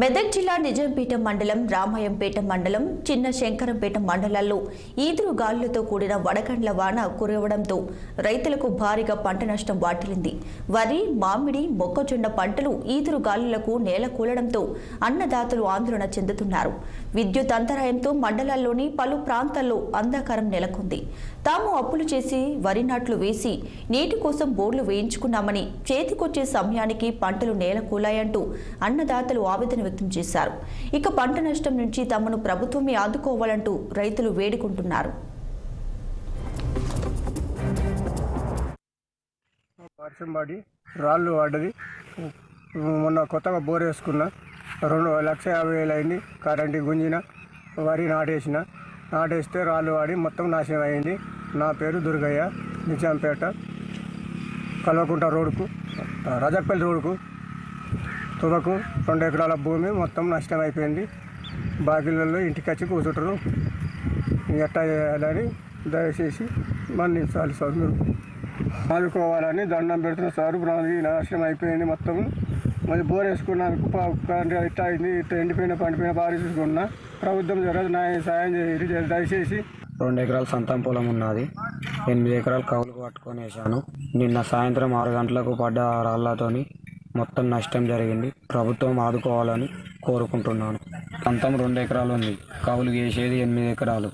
మెదక్ జిల్లా నిజాంపేట మండలం రామాయంపేట మండలం చిన్న శంకరంపేట మండలాల్లో ఈదురు గాలులతో కూడిన వడగండ్ల వాన కురవడంతో రైతులకు భారీగా పంట నష్టం వాటిల్లింది. వరి మామిడి మొక్కజొన్న పంటలు ఈదురు గాలులకు నేల కూలడంతో అన్నదాతలు ఆందోళన చెందుతున్నారు. విద్యుత్ అంతరాయంతో మండలాల్లోని పలు ప్రాంతాల్లో అంధకారం నెలకొంది. తాము అప్పులు చేసి వరి నాట్లు వేసి నీటి కోసం బోర్లు వేయించుకున్నామని చేతికొచ్చే సమయానికి పంటలు నేల కూలాయంటూ అన్నదాతలు ఆవేదన వ్యక్తం చేశారు. ఇక పంట నష్టం నుంచి తమను ప్రభుత్వమే ఆదుకోవాలంటూ రైతులు వేడుకుంటున్నారు. వర్షం పడి రాళ్ళు పడ్డది. మొన్న కొత్తగా బోర్ వేసుకున్నా రెండు లక్ష యాభై వేలు అయింది కరెంటు గుంజిన వరి నాటేసిన. నాటేస్తే రాళ్ళు వాడి మొత్తం నాశనం అయింది. నా పేరు దుర్గయ్య నిజాంపేట కల్వకుంట రోడ్డుకు రజక్పల్లి రోడ్డుకు. తులకు రెండు ఎకరాల భూమి మొత్తం నష్టం అయిపోయింది. బాకీలలో ఇంటికి వచ్చి కూర్చుంటారు. ఎట్టా చేయాలని దయచేసి మన్నించాలి సార్ మీరు. ఆదుకోవాలని దండం పెడుతున్న సార్. నాది నాశనం అయిపోయింది మొత్తం. మరి బోర్ వేసుకున్నందుకు ఇట్ట అయింది. ఇట్లా ఎండిపోయిన పండిపోయిన బాగా చూసుకున్నా ప్రభుత్వం జరగదు నా సాయం చేయాలి దయచేసి. రెండు ఎకరాల సంతం పొలం ఉన్నది. ఎనిమిది ఎకరాలు కౌలుకు పట్టుకొని వేశాను. నిన్న సాయంత్రం ఆరు గంటలకు పడ్డ ఆ రాళ్ళతోని మొత్తం నష్టం జరిగింది. ప్రభుత్వం ఆదుకోవాలని కోరుకుంటున్నాను. సంతం రెండు ఎకరాలు ఉంది. కౌలు వేసేది ఎనిమిది ఎకరాలు.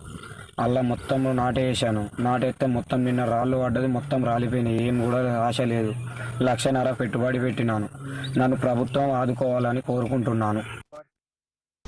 అలా మొత్తం నాటేసాను నాటేస్తే మొత్తం నిన్న రాళ్ళు పడ్డది మొత్తం రాలిపోయినాయి. ఏం కూడా ఆశ లేదు. లక్షన్నర పెట్టుబడి పెట్టినాను. నన్ను ప్రభుత్వం ఆదుకోవాలని కోరుకుంటున్నాను.